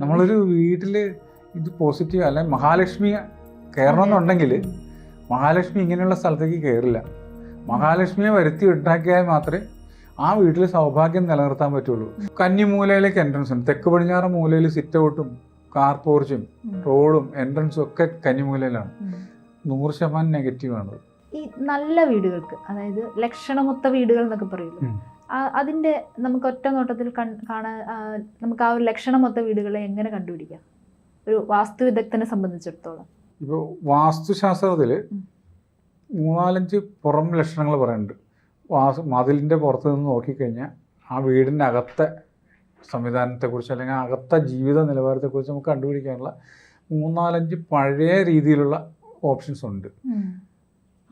നമ്മളൊരു വീട്ടിൽ ഇത് പോസിറ്റീവ് അല്ലെ മഹാലക്ഷ്മി കയറണം എന്നുണ്ടെങ്കിൽ മഹാലക്ഷ്മി ഇങ്ങനെയുള്ള സ്ഥലത്തേക്ക് കയറില്ല മഹാലക്ഷ്മിയെ വരുത്തി ഉണ്ടാക്കിയാൽ മാത്രമേ ആ വീട്ടിൽ സൗഭാഗ്യം നിലനിർത്താൻ പറ്റുള്ളൂ. കന്നിമൂലയിലേക്ക് എൻട്രൻസ് ഉണ്ട്. തെക്ക് പടിഞ്ഞാറ് മൂലയിൽ സിറ്റ് ഔട്ടും കാർ പോർച്ചും റോഡും എൻട്രൻസും ഒക്കെ കന്നിമൂലയിലാണ്. നൂറ് ശതമാനം നെഗറ്റീവ് ആണ്. ഈ നല്ല വീടുകൾക്ക് അതായത് ലക്ഷണമൊത്ത വീടുകൾ എന്നൊക്കെ പറയുള്ളൂ അതിന്റെ നമുക്ക് ഒറ്റ നോട്ടത്തിൽ കൺ- കാണാൻ നമുക്ക് ആ ഒരു ലക്ഷണമൊത്ത വീടുകളെ എങ്ങനെ കണ്ടുപിടിക്കാം? ഒരു വാസ്തു വിദഗ്ധനെ സംബന്ധിച്ചിടത്തോളം. ഇപ്പോൾ വാസ്തുശാസ്ത്രത്തിൽ. മൂന്നാലഞ്ച് പുറം ലക്ഷണങ്ങൾ പറയുന്നുണ്ട്. വാസ് മതിലിന്റെ പുറത്ത് നിന്ന് നോക്കിക്കഴിഞ്ഞാൽ ആ വീടിന്റെ അകത്തെ സംവിധാനത്തെക്കുറിച്ച് അല്ലെങ്കിൽ അകത്തെ ജീവിത നിലവാരത്തെക്കുറിച്ച് നമുക്ക് കണ്ടുപിടിക്കാനുള്ള മൂന്നാലഞ്ച് പഴയ രീതിയിലുള്ള ഓപ്ഷൻസ് ഉണ്ട്.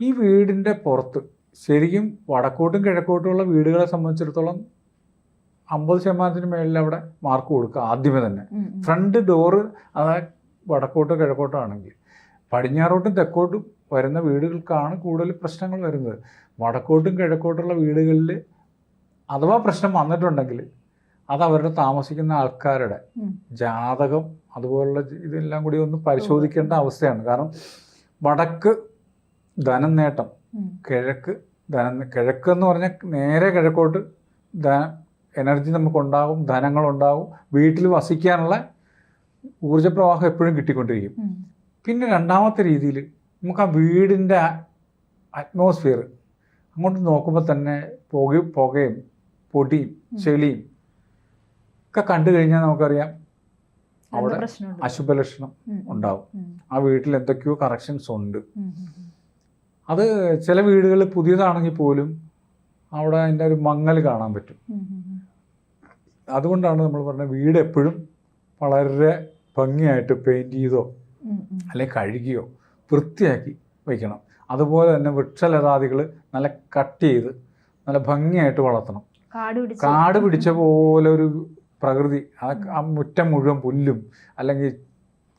ഈ വീടിന്റെ പുറത്ത് ശരിക്കും വടക്കോട്ടും കിഴക്കോട്ടുമുള്ള വീടുകളെ സംബന്ധിച്ചിടത്തോളം അമ്പത് ശതമാനത്തിന് മേളിൽ അവിടെ മാർക്ക് കൊടുക്കുക ആദ്യമേ തന്നെ. ഫ്രണ്ട് ഡോറ് അതായത് വടക്കോട്ടോ കിഴക്കോട്ടോ ആണെങ്കിൽ. പടിഞ്ഞാറോട്ടും തെക്കോട്ടും വരുന്ന വീടുകൾക്കാണ് കൂടുതൽ പ്രശ്നങ്ങൾ വരുന്നത്. വടക്കോട്ടും കിഴക്കോട്ടുള്ള വീടുകളിൽ അഥവാ പ്രശ്നം വന്നിട്ടുണ്ടെങ്കിൽ അത് അവരുടെ താമസിക്കുന്ന ആൾക്കാരുടെ ജാതകം അതുപോലുള്ള ഇതെല്ലാം കൂടി ഒന്ന് പരിശോധിക്കേണ്ട അവസ്ഥയാണ്. കാരണം വടക്ക് ധനം നേട്ടം. കിഴക്ക് ധനം കിഴക്ക് എന്ന് പറഞ്ഞാൽ നേരെ കിഴക്കോട്ട് ധന എനർജി നമുക്കുണ്ടാകും ധനങ്ങളുണ്ടാകും. വീട്ടിൽ വസിക്കാനുള്ള ഊർജപ്രവാഹം എപ്പോഴും കിട്ടിക്കൊണ്ടിരിക്കും. പിന്നെ രണ്ടാമത്തെ രീതിയിൽ നമുക്ക് ആ വീടിന്റെ അറ്റ്മോസ്ഫിയർ അങ്ങോട്ട് നോക്കുമ്പോൾ തന്നെ പുക പുകയും പൊടിയും ചെളിയും ഒക്കെ കണ്ടു കഴിഞ്ഞാൽ നമുക്കറിയാം അവിടെ അശുഭലക്ഷണം. ഉണ്ടാവും. ആ വീട്ടിൽ എന്തൊക്കെയോ കറക്ഷൻസ് ഉണ്ട്. അത് ചില വീടുകളിൽ പുതിയതാണെങ്കിൽ പോലും അവിടെ അതിന്റെ ഒരു മങ്ങൽ കാണാൻ പറ്റും. അതുകൊണ്ടാണ് നമ്മൾ പറഞ്ഞത് വീട് എപ്പോഴും വളരെ ഭംഗിയായിട്ട് പെയിന്റ് ചെയ്തോ. അല്ലെങ്കിൽ കഴുകിയോ വൃത്തിയാക്കി വയ്ക്കണം. അതുപോലെ തന്നെ വൃക്ഷലതാദികൾ നല്ല കട്ട് ചെയ്ത് നല്ല ഭംഗിയായിട്ട് വളർത്തണം. കാട് പിടിച്ച്. പോലെ ഒരു പ്രകൃതി ആ മുറ്റം മുഴുവൻ പുല്ലും അല്ലെങ്കിൽ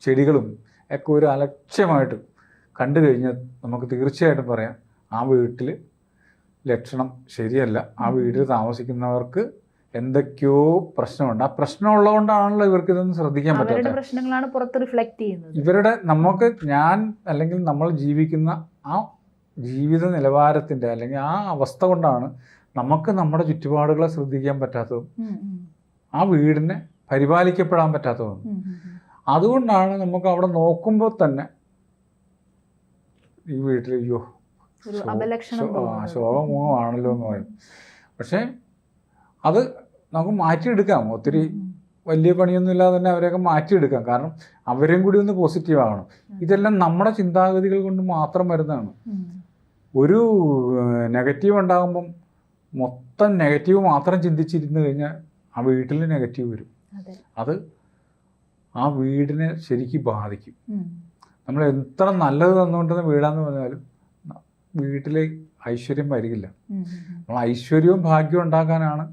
ചെടികളും ഒക്കെ ഒരു അലക്ഷ്യമായിട്ട് കണ്ടു കഴിഞ്ഞാൽ നമുക്ക് തീർച്ചയായിട്ടും പറയാം ആ വീട്ടിൽ ലക്ഷണം ശരിയല്ല. ആ വീട്ടിൽ താമസിക്കുന്നവർക്ക് എന്തൊക്കെയോ പ്രശ്നമുണ്ട്. ആ പ്രശ്നമുള്ളതുകൊണ്ടാണല്ലോ ഇവർക്ക് ഇതൊന്നും ശ്രദ്ധിക്കാൻ പറ്റാത്തത്. പ്രശ്നങ്ങളാണ് പുറത്ത് റിഫ്ലക്ട് ചെയ്യുന്നത്. ഇവരുടെ നമുക്ക് ഞാൻ അല്ലെങ്കിൽ നമ്മൾ ജീവിക്കുന്ന ആ ജീവിത നിലവാരത്തിന്റെ അല്ലെങ്കിൽ ആ അവസ്ഥ കൊണ്ടാണ് നമുക്ക് നമ്മുടെ ചുറ്റുപാടുകളെ ശ്രദ്ധിക്കാൻ പറ്റാത്തതും. ആ വീടിനെ പരിപാലിക്കപ്പെടാൻ പറ്റാത്തതും. അതുകൊണ്ടാണ് നമുക്ക് അവിടെ നോക്കുമ്പോൾ തന്നെ ഈ വീട്ടിൽ അയ്യോ. ശോകമൂഹമാണല്ലോ എന്ന് പറയും. പക്ഷേ അത് നമുക്ക് മാറ്റിയെടുക്കാം. ഒത്തിരി വലിയ പണിയൊന്നും ഇല്ലാതെ തന്നെ അവരെയൊക്കെ മാറ്റിയെടുക്കാം. കാരണം അവരെയും കൂടി ഒന്ന് പോസിറ്റീവ് ആകണം. ഇതെല്ലാം നമ്മുടെ ചിന്താഗതികൾ കൊണ്ട് മാത്രം വരുന്നതാണ്. ഒരു നെഗറ്റീവ് ഉണ്ടാകുമ്പം മൊത്തം നെഗറ്റീവ് മാത്രം ചിന്തിച്ചിരുന്നു കഴിഞ്ഞാൽ ആ വീട്ടിൽ നെഗറ്റീവ് വരും. അതെ. ആ വീടിനെ ശരിക്കും ബാധിക്കും. നമ്മൾ എത്ര നല്ലത് തന്നുകൊണ്ടെന്ന് വീടാന്ന് പറഞ്ഞാലും വീട്ടിലേക്ക് വീട്ടിലെ ഐശ്വര്യം വരികില്ല. നമ്മൾ ഐശ്വര്യവും ഭാഗ്യവും ഉണ്ടാക്കാനാണ്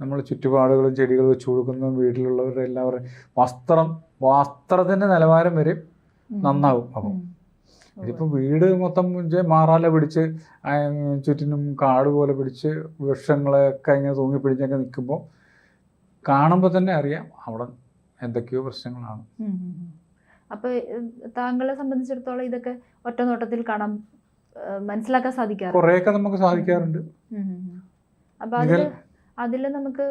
നമ്മൾ ചുറ്റുപാടുകളും ചെടികൾ വെച്ച് കൊടുക്കുന്നതും വീട്ടിലുള്ളവരുടെ എല്ലാവരും വസ്ത്രം വസ്ത്രത്തിന്റെ നിലവാരം വരെ. നന്നാവും അപ്പം. ഇതിപ്പോൾ വീട് മൊത്തം മാറാല പിടിച്ച് ചുറ്റിനും കാട് പോലെ പിടിച്ച് വൃക്ഷങ്ങളൊക്കെ ഇങ്ങനെ തൂങ്ങി പിടിച്ചൊക്കെ നിൽക്കുമ്പോൾ കാണുമ്പോൾ തന്നെ അറിയാം അവിടെ എന്തൊക്കെയോ പ്രശ്നങ്ങളാണ് ഉം, ഉം, ഉം. അപ്പൊ താങ്കളെ സംബന്ധിച്ചിടത്തോളം ഇതൊക്കെ ഒറ്റ നോട്ടത്തിൽ കാണാൻ മനസ്സിലാക്കാൻ സാധിക്കാറ് കുറേയൊക്കെ നമുക്ക് സാധിക്കാറുണ്ട്. അപ്പോൾ അതിൽ അതിൽ നമുക്ക്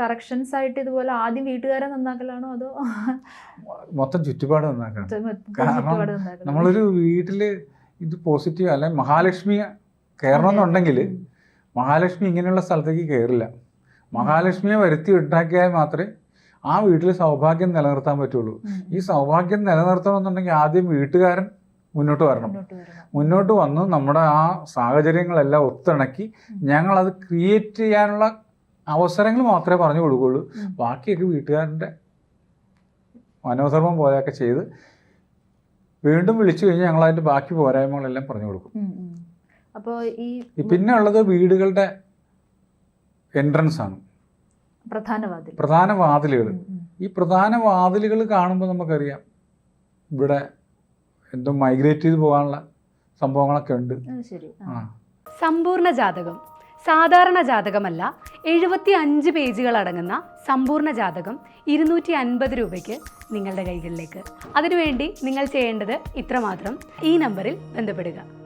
കറക്ഷൻസ് ആയിട്ട് ഇതുപോലെ ആദ്യം വീട്ടുകാരെ നന്നാക്കലാണോ അതോ? മൊത്തം ചുറ്റുപാട് നന്നാക്കണം? നമ്മളൊരു വീട്ടിൽ ഇത് പോസിറ്റീവ് അല്ലെ മഹാലക്ഷ്മി കയറണം എന്നുണ്ടെങ്കിൽ മഹാലക്ഷ്മി ഇങ്ങനെയുള്ള സ്ഥലത്തേക്ക് കയറില്ല. മഹാലക്ഷ്മിയെ വരുത്തി ഉണ്ടാക്കിയാൽ മാത്രമേ ആ വീട്ടിൽ സൗഭാഗ്യം നിലനിർത്താൻ പറ്റുള്ളൂ. ഈ സൗഭാഗ്യം നിലനിർത്തണമെന്നുണ്ടെങ്കിൽ ആദ്യം വീട്ടുകാരൻ മുന്നോട്ട് വരണം. മുന്നോട്ട് വന്ന് നമ്മുടെ ആ സാഹചര്യങ്ങളെല്ലാം ഒത്തിണക്കി ഞങ്ങളത് ക്രിയേറ്റ് ചെയ്യാനുള്ള അവസരങ്ങൾ മാത്രമേ പറഞ്ഞു കൊടുക്കുകയുള്ളൂ. ബാക്കിയൊക്കെ വീട്ടുകാരന്റെ മനോധർമ്മം പോലെയൊക്കെ ചെയ്ത് വീണ്ടും വിളിച്ചു കഴിഞ്ഞാൽ ഞങ്ങൾ അതിന്റെ ബാക്കി പോരായ്മകളെല്ലാം പറഞ്ഞു കൊടുക്കും. ഈ ഈ പിന്നെ ഉള്ളത് വീടുകളുടെ എൻട്രൻസ് ആണ്. പ്രധാന വാതിലുകൾ. ഈ പ്രധാന വാതിലുകൾ കാണുമ്പോൾ നമുക്കറിയാം ഇവിടെ എന്തോ മൈഗ്രേറ്റ് ചെയ്ത് പോകാനുള്ള സംഭവങ്ങളൊക്കെ ഉണ്ട്. സമ്പൂർണ ജാതകം. സാധാരണ ജാതകമല്ല എഴുപത്തി അഞ്ച് പേജുകൾ അടങ്ങുന്ന സമ്പൂർണ ജാതകം ഇരുന്നൂറ്റി അൻപത് രൂപയ്ക്ക് നിങ്ങളുടെ കൈകളിലേക്ക്. അതിനുവേണ്ടി നിങ്ങൾ ചെയ്യേണ്ടത് ഇത്രമാത്രം. ഈ നമ്പറിൽ ബന്ധപ്പെടുക.